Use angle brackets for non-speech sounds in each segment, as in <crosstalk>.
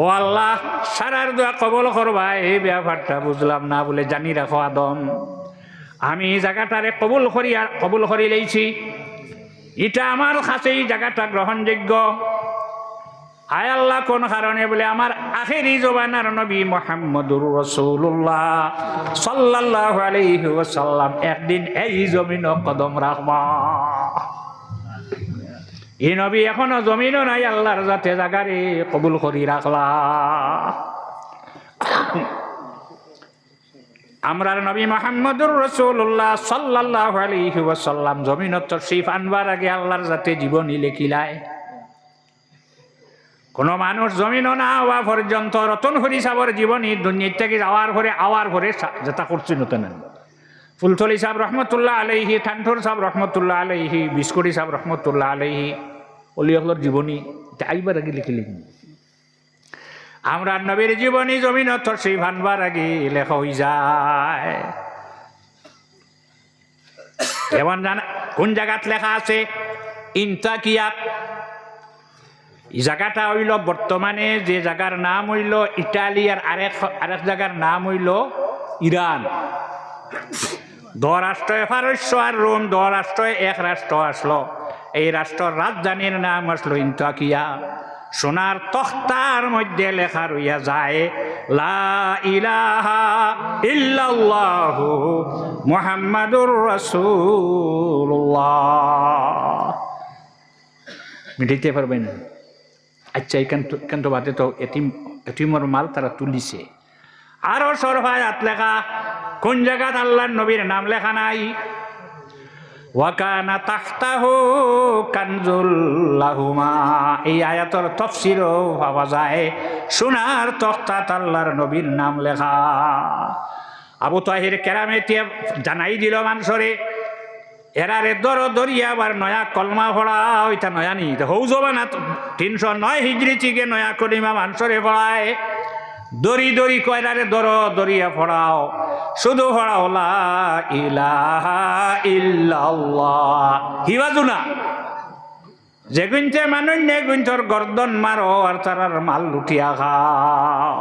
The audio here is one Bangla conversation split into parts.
ও আল্লাহ, সারার দোয়া কবল করবা এই ব্যাপারটা বুঝলাম না বলে জানি রাখো আদম। আমি এই জায়গাটারে কবুল করি আর কবুল করি লইছি। এটা আমার কাছে এই জায়গাটা গ্রহণযোগ্য। আয় আল্লাহ, কোন কারণে বলে আমার আখেরি জবানার নবী মোহাম্মদুর রসুল্লাহ সাল্লাহ আলাইহি ওয়াসাল্লাম, একদিন এই জমিন কদম রাখবা। এই নবী, এখনও জমিনও নাই আল্লাহর যাতে জাগারে, কবুল করি রাখলা। আমরার নবী মোহাম্মদুর রসুল্লাহ সাল্লাহ আলাইহি ওয়াসাল্লাম জমিনত তশরিফ আনবার আগে আল্লাহর যাতে জীবনী লেখিলায়। কোনো মানুষ জমিনও না হওয়া পর্যন্ত রতন হরি সাবর জীবনী দুনিয়ার থেকে যাওয়ার পরে, আওয়ার পরে যেটা করছি নতুন ফুলতলি সাহেব রহমতুল্লাহ আলাইহি ঠান্ঠুর সাহেব রহমতুল্লাহ আলাইহি, বিস্কুটি সাহেব রহমতুল্লাহ আলাইহি অলিয়কলর জীবনী এটা আইবার আগে লিখে লিখি আমরা নবীর জীবনী জমিন সেই ভানবার আগে লেখা হয়ে যায়। যেমন জানা কোন জায়গাত লেখা আছে? ইনতাকিয়াত। এই জায়গাটা হইল বর্তমানে যে জায়গার নাম হইল ইটালি আর আরেক আরেক জায়গার নাম হইল ইরান। দ রাষ্ট্র ফারস্য আর রোম দ রাষ্ট্র এক রাষ্ট্র আসলো। এই রাষ্ট্রের রাজধানীর নাম আসলো ইন্তাকিয়া সোনার তখতার মধ্যে লেখা রইয়া যায়, লা ইলাহা ইল্লাল্লাহু মুহাম্মাদুর রাসূলুল্লাহ। মিটাইতে পারবেন? আচ্ছা তো এখান তো বাদে তো এটিম এটিমর মাল তারা তুলিছে। আরও সরফায় হাত লেখা, কোন জায়গাত আল্লাহর নবীর নাম লেখা নাই? ওয়াকানা তাখতাহু কানজুল্লাহুমা এই আয়াতর তফসিরও ভাবা যায়। সোনার তখতাত আল্লাহর নবীর নাম লেখা। আবু তাহির কেরামেতিয়া জানাই দিল মানুষরে, এরারে দর দরিয়া আবার নয়া কলমা ফড়া ওইটা নয়া নি। হৌ জবানা তিনশো নয় হিজড়ি চিকে নয়া কলিমা মানুষরে ফড়ায় দরি দরি কয়রারে দর দরিয়া ফড়াও শুধু লা ইলাহা যে গুনতে মানুষ, নে গুনতর গর্দন মারো আর তারার মাল লুটিয়া খাও।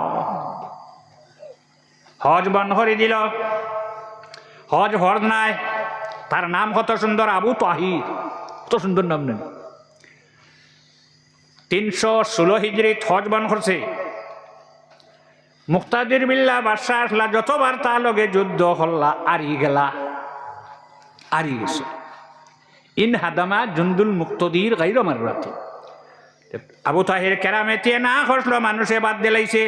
হজ বন করে দিল। হজ হজ নাই। তার নাম কত সুন্দর? আবু তাহির। কত সুন্দর নাম নেন। তিনশো ষোলো হিজড়ি হজ বন করছে। মুক্তাদির বিল্লা বাদশাহ আসলা, যতবার তার লগে যুদ্ধ হল্লা, আরি গেলা। আরি গেছে। ইন হাদামা জুন্দুল মুক্তদির গাইর মাররাতে। আবু তাহির কেরামেতিয়ে না খসলো, মানুষে বাদ দিলাইছে।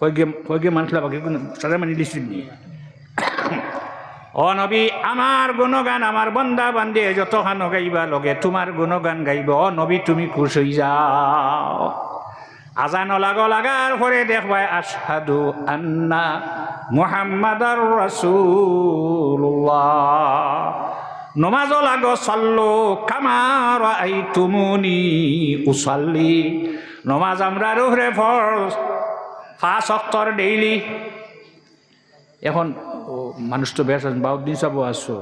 কয়েকে মানুষ বাকি সারা মানি নিয়ে ও নবী, আমার গুণগান আমার বন্দা বান্ধে যত খানো গাইবা লগে তোমার গুণগান গাইব। ও নবী, তুমি খুশ হই যাও। আজান লাগ লাগার পরে দেখবাই আসাদু আন্না মুহাম্মাদার রাসূলুল্লাহ। নমাজ লাগ, সাল্লো কামার আই তুমুনি উসাল্লি। নমাজ আমরা রুহরে ফরজ ফাঁস অক্তর ডেইলি। এখন মানুষ তো বেশ বাউদ্দিন সাহেব আসছো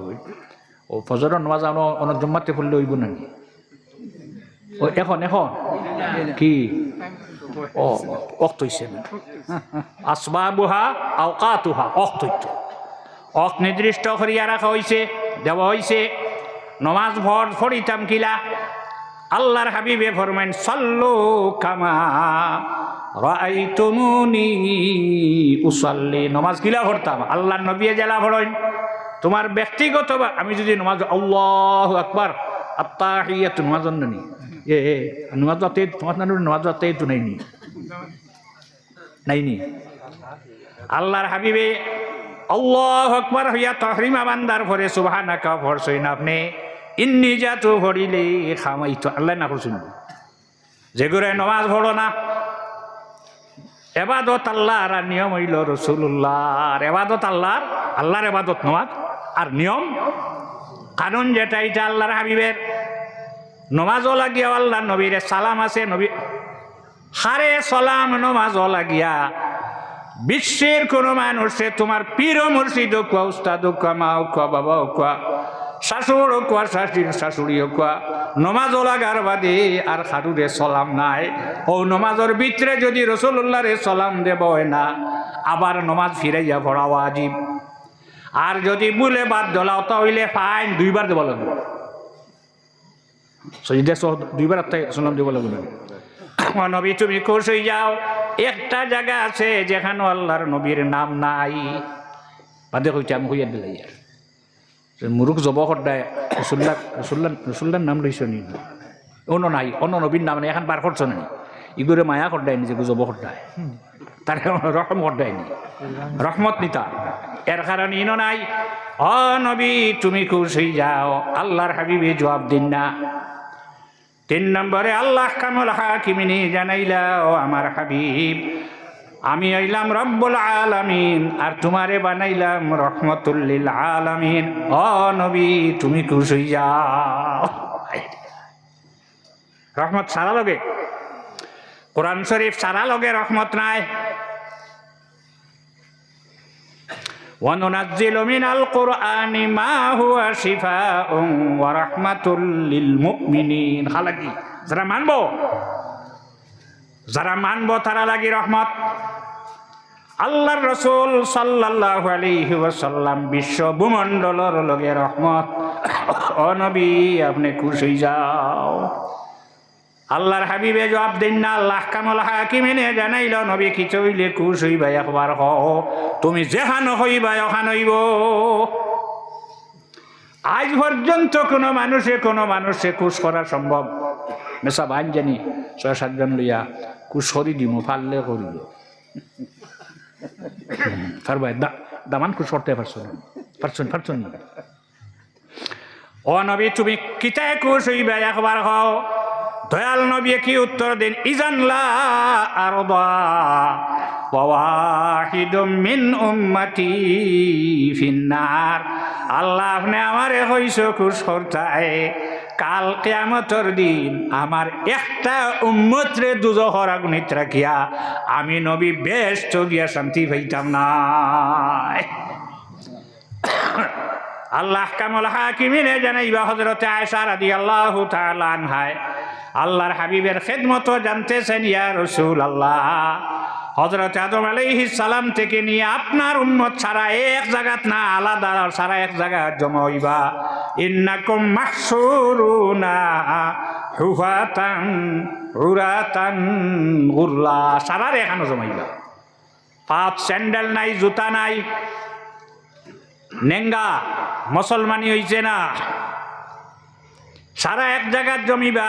ও ফজর নামাজ আমরা অনেক জম্মাতে পড়লে হইব না এখন এখন? কি? নির্দিষ্ট করিয়া রাখা হইছে, দেওয়া হইছে। নমাজ ভর ফরিতাম কিলা। আল্লাহর হাবিবে ফরমাইন, সাল্লু কামা নমাজ কিলা পড়তাম? আল্লাহর নবী জেলা পড়েন তোমার ব্যক্তিগত আমি যদি নমাজ আল্লাহ আকবার। আত্তাহিয়াতু নমাজ নি এ এ নমাজ আতে তোমার নানুর নমাজ আতে তো নাই নি নাই নি আল্লাহর হাবিবে আল্লাহ আকবার হইয়া তহরিমা ভরে সুবহানাকা ভরসইন আপনি ইন্নি জাতু ভরিলে খামাইতো আল্লাহ না নমাজ ভরো না এবাদত আল্লাহর আর নিয়ম হইল রসুল্লাহর এবাদত আল্লাহর আল্লাহর এবাদত নমাজ আর নিয়ম কানুন যেটা এটা আল্লাহর হাবিবের নমাজও লাগিয়া আল্লাহ নবীরে সালাম আছে, নবী হারে সালাম, নমাজও লাগিয়া। বিশ্বের কোনো মানুষে তোমার পীর মুর্শিদ কোয়া উস্তাদ কোয়া মা কোয়া বাবা কোয়া শাশুড় কোয়া শাশুড়ি শাশুড়িও কোয়া নমাজ লাগার বাদে আর খারুরে সলাম নাই। ও নমাজের ভিতরে যদি রসুল্লাহরে সলাম দেব না, আবার নমাজ ফিরাইয়া পড়াও আজিব আর যদি বলে বাদ দলাও তাহলে ফাইন দুইবার দেব লাগবে। দুইবার সালাম দেব লাগবে। ও নবী, তুমি খুশ হয়ে যাও। একটা জায়গা আছে যেখানে আল্লাহর নবীর নাম নাই। বাদে কইতে আমি কইয়া দিলাই মুরুখ জব সদায় নাম লইছ নি? অন্য নাই, অন্য নবীর নাম নাই, এখন বার করছ না ইগুরে মায়া সদায় নিজে জব সদায় তার রহম সদায় নি রহমত নিতা। এর কারণে ইনো নাই। অ নবী, তুমি খুশ যাও। আল্লাহর হাবিবে জবাব দিন না। তিন নম্বরে, আল্লাহ কামল হাকিমিনি জানাইলা, ও আমার হাবিব, আমি আইলাম রব্বুল আলামিন, আর তোমারে বানাইলাম রহমতুল্লিল আলামিন। ও নবী, তুমি খুশ যাও। রহমত সারা লগে? কোরআন শরীফ সারা লগে রহমত নাই? وننزل من القرآن ما هو شفاء ورحمة للمؤمنين খালাকি যারা মানবো যারা মানবো তারা লাগি রহমত আল্লাহর রসুল সাল্লাল্লাহু আলাইহি ওয়াসাল্লাম বিশ্ব ভূমণ্ডলর লগে রহমত <coughs> ও নবী আপনি খুশ হই যাও আল্লাহর হাবিবে জবাব দিন না, আল্লাহ কামল হাকিমিনে জানাইল, নবী হইলে খুশ হইবা একবার হ। তুমি যেখান হইবা ওখান হইব। আজ পর্যন্ত কোনো মানুষে কোনো মানুষে খুশ করা সম্ভব। মেসা বান জানি ছয় সাতজন লইয়া খুশ করি দিমু, পারলে করিব পারবাই দামান খুশ করতে পারছ না? পারছুন পারছুন না? ও নবী, তুমি কিতায় খুশ হইবা একবার হও দয়াল নবী কি উত্তর দিন? ইজানলা আর মিন উম্মতি ফিন্নার। আল্লাহ আপনি আমারে হইস খুশ করতায় কাল কেয়ামতর দিন আমার একটা উম্মতরে দুজহর আগুনিত রাখিয়া আমি নবী বেশ গিয়া শান্তি পাইতাম না। আল্লাহ কামল হাকিমিনে জানাইবা হজরতে আয়সা রাদি আল্লাহ আনহায় আল্লাহর হাবিবের খেদমত জানতেছেন, ইয়া রসুল আল্লাহ হজরত আদম আলাইহিস সালাম থেকে নিয়ে আপনার উম্মত ছাড়া এক জায়গাত না আলাদা, সারা এক জায়গা জমা হইবা ইন্নাকুম মাহসুরুনা হুফাতান হুরাতান গুরলা সারার এখানে জমাইবা। পাপ স্যান্ডেল নাই, জুতা নাই, নেঙ্গা মুসলমানি হইছে না। সারা এক জায়গার জমিবা।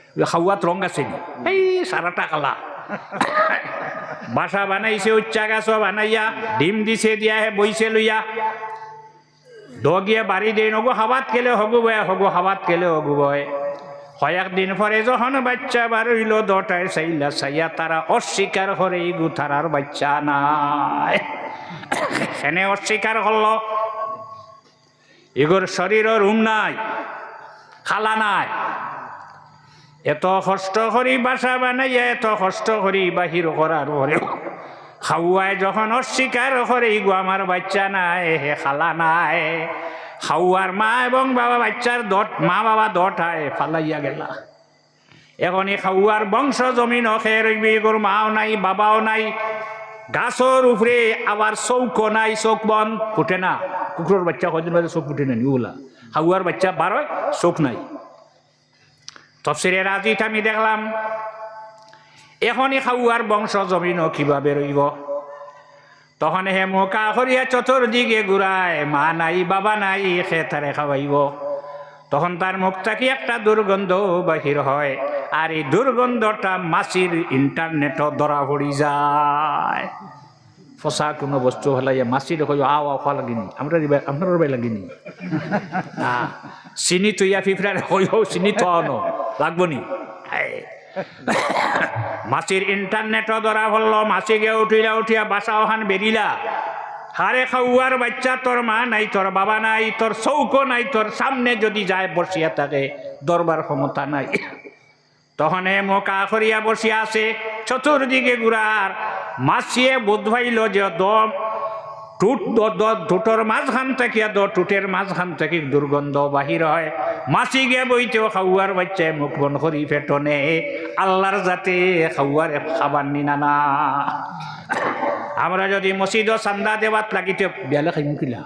খাওয়াত রং গাছ এই সারাটা কালা বাসা বানাইছে, উচ্চা গাছ বানাইয়া, ডিম দিছে, দিয়া হে বইছে লইয়া। দগিয়ে বাড়ি দিয়ে নগো, হাবাত কেলে হগু বয়, হগু হাবাত কেলে হগু বয়। কয়েকদিন পরে যখন বাচ্চা বার হইল, দটায় চাইলা চাইয়া তারা অস্বীকার করে ইগু তারার বাচ্চা নাই। সেনে অস্বীকার করল। এগুর শরীরের রুম নাই, খালা নাই। এত কষ্ট করি বাসা বানাইয়া, এত কষ্ট করি বাহির করার পরে। খাওয়ায় যখন অস্বীকার করে, ইগু, আমার বাচ্চা নাই, হে খালা নাই। খাওয়ার মা এবং বাবা, বাচ্চার দট, মা বাবা দটায় ফালাইয়া গেলা। এখন এই খাওয়ার বংশ জমিন অখে রইবি এগুর মাও নাই, বাবাও নাই। গাছর উপরে আবার চৌকো নাই, চোখ বন ফুটে না। কুকুরের বাচ্চা কদিন বাজে চোখ ফুটে না নিউলা হাউয়ার বাচ্চা বারোয় চোখ নাই। তফসিরে রাজিত আমি দেখলাম। এখনই খাওয়ার বংশ জমিন কীভাবে রইব? তখন হে মোকা করিয়া চতুর্দিকে ঘুরায়, মা নাই, বাবা নাই খেতারে খাওয়াইব। তখন তার মুখ থাকি একটা দুর্গন্ধ বাহির হয়, আর এই দুর্গন্ধটা মাসির ইন্টারনেটও ধরা পড়ি যায়। ফসা কোনো বস্তু হলাইয়া মাছি দেখো আও আও খাওয়া লাগিনি। আমরা আপনার বাই লাগিনি। চিনি তুইয়া ফিফরার হই হো চিনি তো ন লাগবো নি? মাছির ইন্টারনেটও ধরা পড়ল মাছি গিয়ে উঠিলা, উঠিয়া বাসা ওখান বেরিলা হারে খাওয়ার বাচ্চা তোর মা নাই তোর বাবা নাই তোর চৌকো নাই তোর সামনে যদি যায় বসিয়া থাকে দরবার ক্ষমতা নাই। তখন এ মোকা করিয়া বসিয়া আছে চতুর্দিকে গুড়ার মাছিয়ে বোধ ভাইল যে দম টুট দ- দ- মাঝখান থেকে দ টুটের মাঝখান থেকে দুর্গন্ধ বাহির হয়। মাছি গিয়ে বইতেও খাওয়ার বাচ্চায় মুখ বন করি ফেটনে। আল্লাহর যাতে খাওয়ার খাবার নিনা না। আমরা যদি মসজিদ চান্দা দেওয়াত লাগিতে বিয়ালে খাইমু কিলা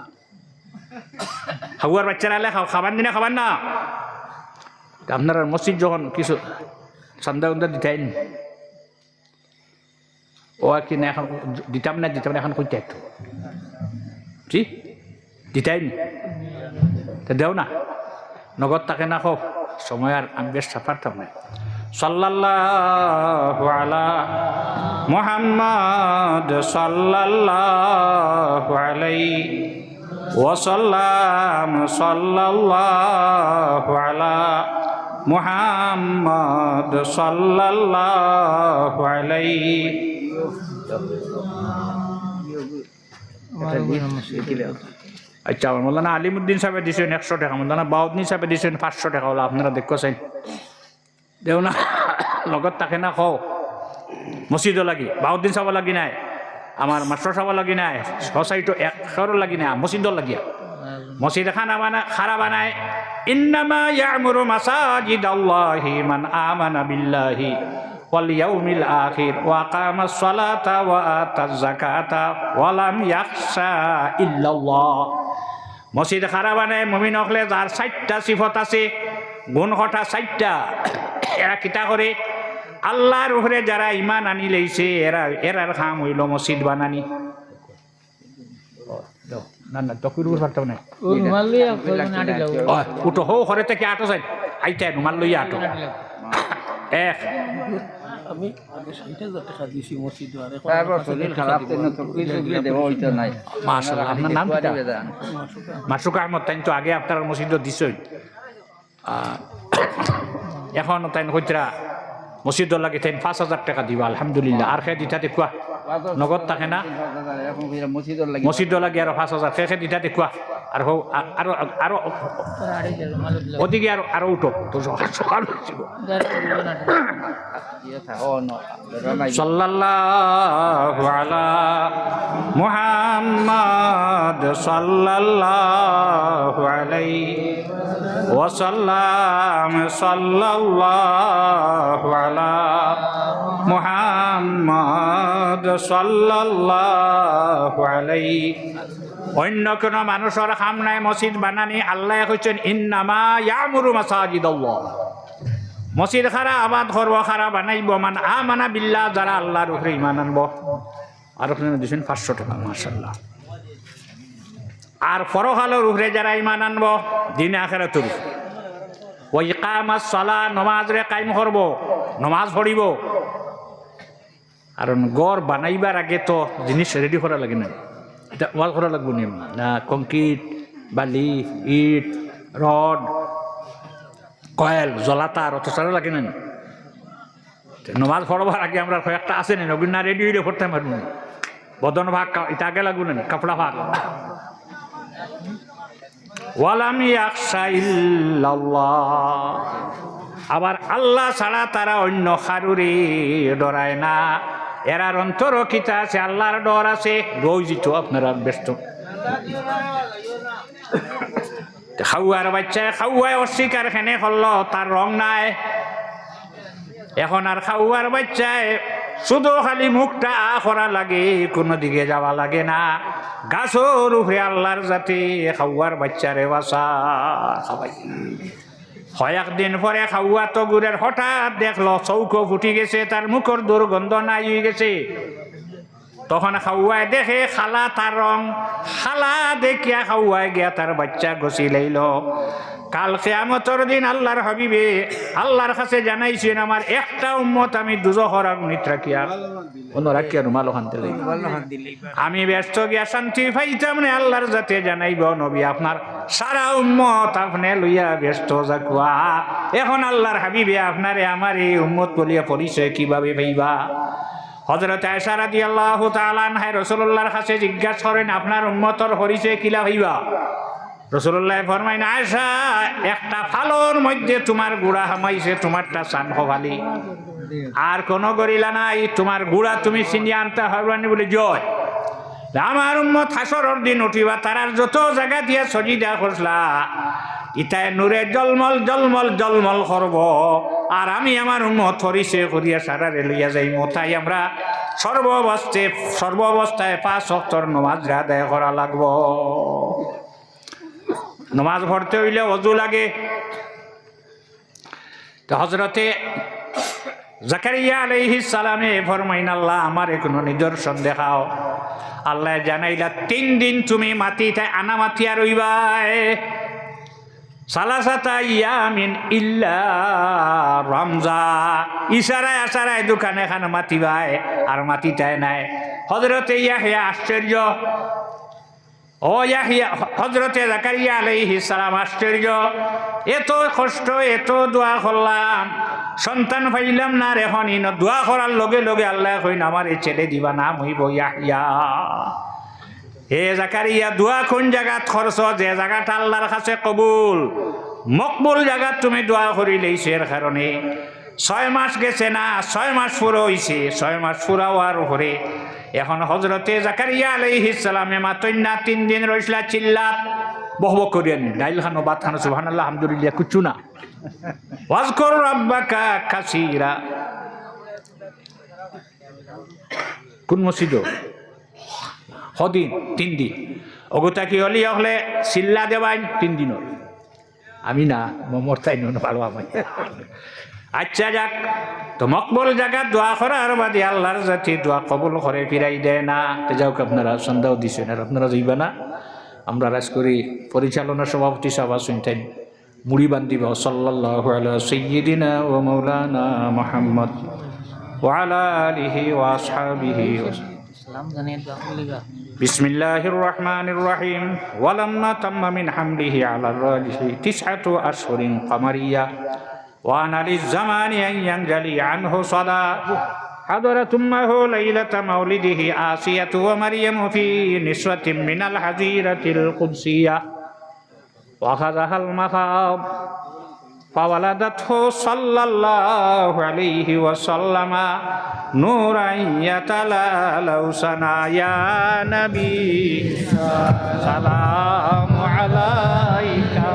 খাওয়ার বাচ্চারা খাবার দিনে খাবার না। আপনার মসজিদ যখন কিছু চান্দা উন্দা দিতেন ও আর কি না এখন দিতাম না দিতাম না এখন কইতে একটু জি দিতাই নি তা দেও না নগদ তাকে না হোক সময় আর আমি বেশ সাফারতাম না সাল্লাল্লাহু আলা মুহাম্মদ সাল্লাল্লাহু আলাইহি ওয়াসাল্লাম সাল্লাল্লাহু আলা মুহাম্মদ সাল্লাল্লাহু আলাইহি আচ্ছা আমার মোল্লানা আলিমুদ্দিন সাহেব দিয়েছেন একশো টাকা মোল্লানা বাউদ্দিন সাহেব দিয়েছেন পাঁচশো টাকা হলো আপনারা দেখছেন দেও না লগত তাকে না খাও মসজিদও লাগি বাউদ্দিন সাহেব লাগি নাই আমার মাস্টার সাহেব লাগি নাই সসাইটো একশোর লাগি নাই মসজিদও লাগিয়া মসজিদ খানা বানা খারা বানায় ইন্নামা ইয়ামুরু মাসাজিদ আল্লাহি মান আমানা বিল্লাহি। ওয়াল ইয়াউমিল আখির ওয়া আকামাস সালাতা ওয়া আতাজ যাকাতা ওয়া লাম ইয়াখশা ইল্লাল্লাহ। মসজিদ খারা বানায় মুমিন হকলে যার চারটা সিফত আছে গুণ কটা চারটা এরা কিতা করে আল্লাহর উপরে যারা ইমান আনি লইছে এরা এরার খাম হইল মসজিদ বানানি। না না তকুর উপর পারতাম না উঠো হো ঘরে থেকে আটো যাই আইতে রুমাল লইয়া আটো। এক। খারাপ তেন তকলি টকলি দেব হইতো নাই। মাশাআল্লাহ আপনার নাম কি মাসুক আহমদ তাই তো আগে আপনার মসজিদ দিছই এখন তাই হইতরা মসজিদ লাগে তাই পাঁচ হাজার টাকা দিবা আলহামদুলিল্লাহ। আর খেয়ে দিতা দেখুয়া নগদ থাকে না। এখন লাগি। মসজিদ লাগে আর পাঁচ হাজার খেয়ে দিতা দেখুয়া। আর হো আর- আরও, ওদিকে আরও আরও উঠো। তো সকাল হয়েছিল সাল্লাল্লাহু আলা মুহাম্মদ সাল্লাল্লাহু আলাইহি অন্য কোনো মানুষের কাম নাই মসজিদ বানানি, আল্লাহ কইছেন ইন্নামা ইয়ামুরু মাসাজিদাল্লাহ। মসজিদ খারা আবাদ করব খারা বানাইব মান আমানা বিল্লাহ যারা আল্লাহর উপরে ইমান আনব। আর ওখানে দিয়েছেন পাঁচশো টাকা মার্শাল্লাহ আর ফরহালোর উপরে যারা ইমান আনব, দিন আখেরা তুল ওই কামাজ চলা নমাজরে কায়েম করব নমাজ পড়িব আর গড় বানাইবার আগে তো জিনিস রেডি করা লাগে না এটা ওয়াল করা লাগবে নি। না কংক্রিট বালি, ইট, রড, কয়েল, জলাতার, অত সারা লাগে না নমাজ পড়বার আগে আমরা কয়েকটা আছে নবীন না রেডি হইলে পড়তে পারব না। বদন ভাগ এটা আগে লাগবে না কাপড়া ভাগ। ওয়ালাম ইল্লাল্লাহ আবার আল্লাহ ছাড়া তারা অন্য খারুরে ডরায় না। এরার অন্তর আছে, আল্লাহর ডর আছে। রই জিত আপনারা ব্যস্ত। খাওয়ার বাচ্চায় খাওয়ায় অস্বীকার খেনে করল, তার রং নাই। এখন আর খাওয়ার বাচ্চায় শুধু খালি মুখটা আ করা লাগে, কোনো দিকে যাওয়া লাগে না। গাছর উপরে আল্লাহর জাতি, খাওয়ার বাচ্চারে বাসা খাবাই কয়েকদিন পরে খাওয়া তো গুড়ের হঠাৎ দেখল চৌকো ফুটি গেছে, তার মুখর দুর্গন্ধ নাই হয়ে গেছে। তখন খাওয়ায় দেখে খালা তার রং, খালা দেখিয়া খাওয়ায় গিয়া তার বাচ্চা গছি লাইল। কাল কেয়ামতর দিন আল্লাহর হাবিবে আল্লাহর কাছে জানাইছেন আমার একটা উম্মত আমি দুজহর আগুনিত রাখিয়া। অন্য রাখিয়া রুমাল আমি ব্যস্ত গিয়া শান্তি পাইতাম না আল্লাহর যাতে জানাইব নবী আপনার সারা উম্মত আপনি লইয়া ব্যস্ত যাকুয়া। এখন আল্লাহর হাবিবে আপনারে আমার এই উম্মত বলিয়া পরিচয় কীভাবে পাইবা? হজরত আয়সা রাদি আল্লাহ তালানহাই রসুল্লাহর কাছে জিজ্ঞাসা করেন আপনার উম্মতর পরিচয় কিলা হইবা? রসুল্লাহ ফরমাইন আয়সা একটা ফালোর মধ্যে তোমার গুড়া হামাইছে, তোমারটা চান হবালি আর কোনো গরিলা নাই, তোমার গুড়া তুমি চিনিয়ে আনতে হবানি বলে জয়। আমার উম্মত হাসরর দিন উঠিবা, তারার যত জায়গা দিয়ে সজিদা করছলা ইতায় নূরে জলমল জলমল জলমল করব। আর আমি আমার উম্মত হরিষে করিয়া সারারে লইয়া যাই তাই আমরা সর্বাবস্থায় সর্বাবস্থায় পাঁচ সপ্তর নমাজ আদায় করা লাগব। নমাজ পড়তে হইলে অজু লাগে। হজরতে জাকারিয়া আলাইহিস সালামে ফরমাইন, আল্লাহ, আমার কোনো নিদর্শন দেখাও। আল্লাহ জানাইলা, তিন দিন তুমি মাটিতে আনা মাতিয়া ইল্লা আর নাই। ইয়াহিয়া আশ্চর্য ও ইয়াহিয়া হজরতে জাকারিয়া আলাইহিস সালাম, আশ্চর্য। এত কষ্ট, এত দোয়া করলাম। সন্তান পাইলাম না রে ইন দোয়া করার লগে লগে আল্লাহ কইন, আমার এই ছেলে দিবা নাম হইব ইয়াহিয়া। হে জাকারিয়া দোয়া কোন জায়গাত খরচ? যে জায়গাটা আল্লাহর কাছে কবুল, মকবুল জায়গাত তুমি দোয়া করি লইছে এর কারণে। ছয় মাস গেছে না ছয় মাস পুরো হইছে ছয় মাস পুরা হওয়ার উপরে এখন হজরতে জাকারিয়া আলাইহিস সালামে মাতইন না তিন দিন রইসলা চিল্লাত। বহব করিয়া নি ডাইল খানো বাত খানো সুবহানাল্লাহ আলহামদুলিল্লাহ কুচু না। ওয়াজকর রাব্বাকা কাসীরা। কোন মসজিদ সদিন তিন দিন। অগতা কি হলি হলে চিল্লা দেবাইন? তিন দিনৰ আমি না মমর তাই নুন ভালো আমায়। আচ্ছা যাক তো মকবল জায়গাত দোয়া করা আর বাদে আল্লাহর জাতি দোয়া কবল করে ফিরাই দেয় না তো যাওক আপনারা সন্দেহ দিছেন আর আপনারা যাইবা না আমরা রাজ করি পরিচালনা সভাপতি সভা শুনতেন মুড়ি বান্ধিব সাল্লাহ আলা সৈয়দিনা ও মৌলানা মোহাম্মদ ওয়ালা আলিহি ওয়াসহাবিহি ওয়া সালাম জানিয়ে দোয়া করলিগা بسم الله الرحمن الرحيم ولما تم من حمله على الراجح تسعة أشهر قمرية وأنا للزمان أن ينجلي عنه صلاة حضرت أمه ليلة مولده آسية ومريم في نسوة من الحزيرة القدسية وأخذها المخاض فولدته صلى الله عليه وسلم نورا يتلالو سنا يا نبي سلام عليك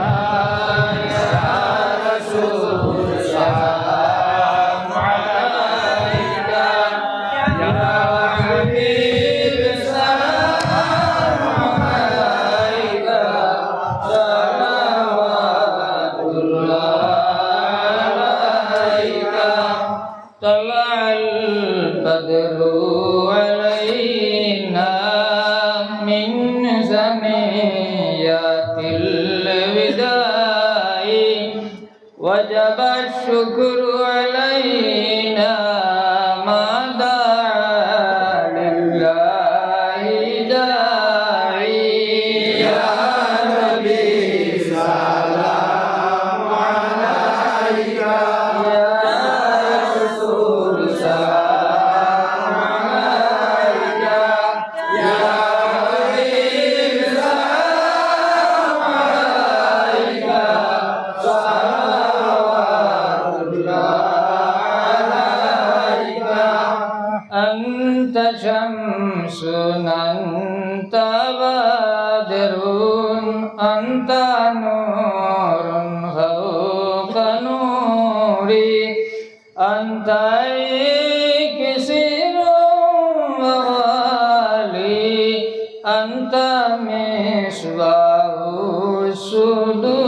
الصدور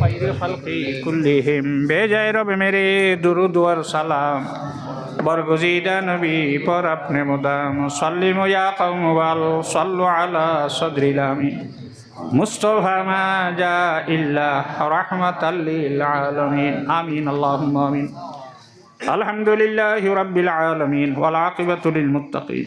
خير خلقی کلہم بھیجائے رب میرے درود و سلام برگزیدہ نبی پر اپنے مدام صلیمو یا قوم وال صلو علی صدر الامی مصطفى ما جاء إلا رحمة للعالمين آمين اللهم آمين الحمد لله رب العالمين والعاقبة للمتقين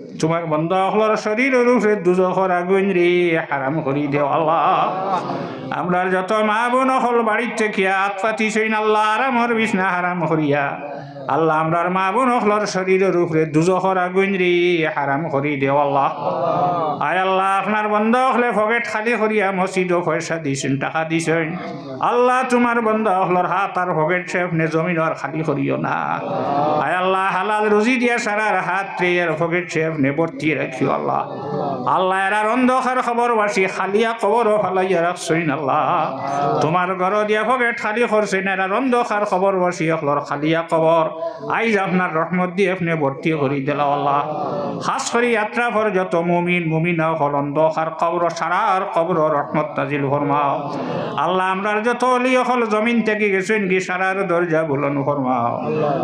তোমার বন্ধ হলার শরীর রূপে দুজোর আগুন রে, হারাম করি দেও আল্লাহ। আমরা যত মা বোন হল বাড়ির থেকে, হাত সৈন আল্লাহ আরামর বিষ্ণা হারাম করিয়া। আল্লাহ আমরার মা বোন হলর শরীরের উপরে দুজখর আগুন রে হারাম করি দেও আল্লাহ। আয় আল্লাহ আপনার বন্ধ হলে পকেট খালি করিয়া মসজিদও পয়সা দিছেন টাকা দিছেন। আল্লাহ তোমার বন্ধ হলর হাত আর পকেট সে আপনি জমিন আর খালি করিও না। আয় আল্লাহ হালাল রুজি দিয়া সারার হাত রে আর পকেট সে আপনি ভর্তি রাখিও আল্লাহ। আল্লাহ। এরা অন্ধকার খবর বাসি খালিয়া খবরও ফালাইয়া রাখছইন আল্লাহ। তোমার ঘর দিয়া পকেট খালি করছেন এরা অন্ধকার খবর বাসি হলর খালিয়া খবর আইজ আপনার রহমত দিয়ে আপনি ভর্তি করি দিলা খাস করে যাত্রা ভর যত মুমিন, মুমিনা হল অন্ধকার কবর, সারার কবর রহমত তাজিল ফরমাও। আল্লাহ আমরার যত অলি হল জমিন থেকে গেছেন কি সারার দরজা বুলন ফরমাও।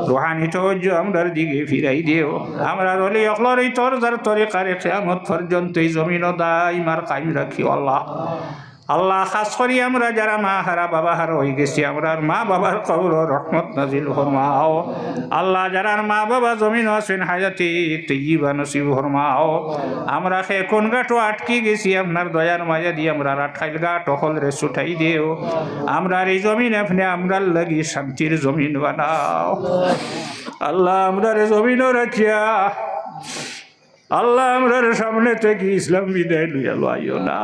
রুহানি তহজ আমরার দিকে ফিরাই দিও। আমরার অলি অখলর এই তরজার তরিকারে কেয়ামত পর্যন্ত এই জমিন দাই মার কাইম রাখি আল্লাহ। আল্লাহ খাস করি আমরা যারা মা হারা বাবা হারা হয়ে গেছি, আমরা মা বাবার কবর রহমত নাজিল ফরমাও। আল্লাহ যারা মা বাবা জমিন আছেন হায়াতি তৈবা নসিব ফরমাও। আমরা সে কোন গাটো আটকে গেছি, আপনার দয়ার মায়া দিয়ে আমরা আটকাইল গাট হল রে ছুটাই দিও। আমরা এই জমিন আপনি আমরার লাগি শান্তির জমিন বানাও। আল্লাহ আমরা রে জমিনও রাখিয়া, আল্লাহ আমরার সামনে থেকে ইসলাম বিদায় লইয়া লইও না।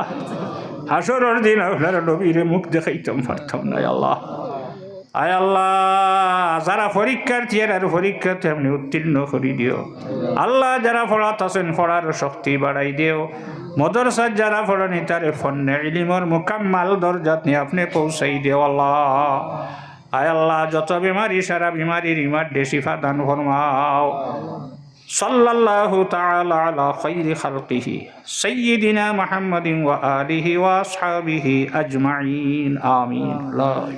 হাসরের দিন আপনার নবীরে মুখ দেখাইতাম, পারতাম না আল্লাহ। আয় আল্লাহ, যারা পরীক্ষার্থী আর পরীক্ষাতে আপনি উত্তীর্ণ করি দিও। আল্লাহ যারা পড়াত আছেন, পড়ার শক্তি বাড়াই দিও। মদরসার যারা পড়ানি, তারে ফন্নে মোকাম্মাল দরজাত নিয়ে আপনি পৌঁছাই দিও, আল্লাহ। আয় আল্লাহ, যত বিমারি, সারা বিমারির ইমার দেশিফা দান ফরমাও। صلى الله تعالى على خير خلقه سيدنا محمد وآله وأصحابه أجمعين آمين لا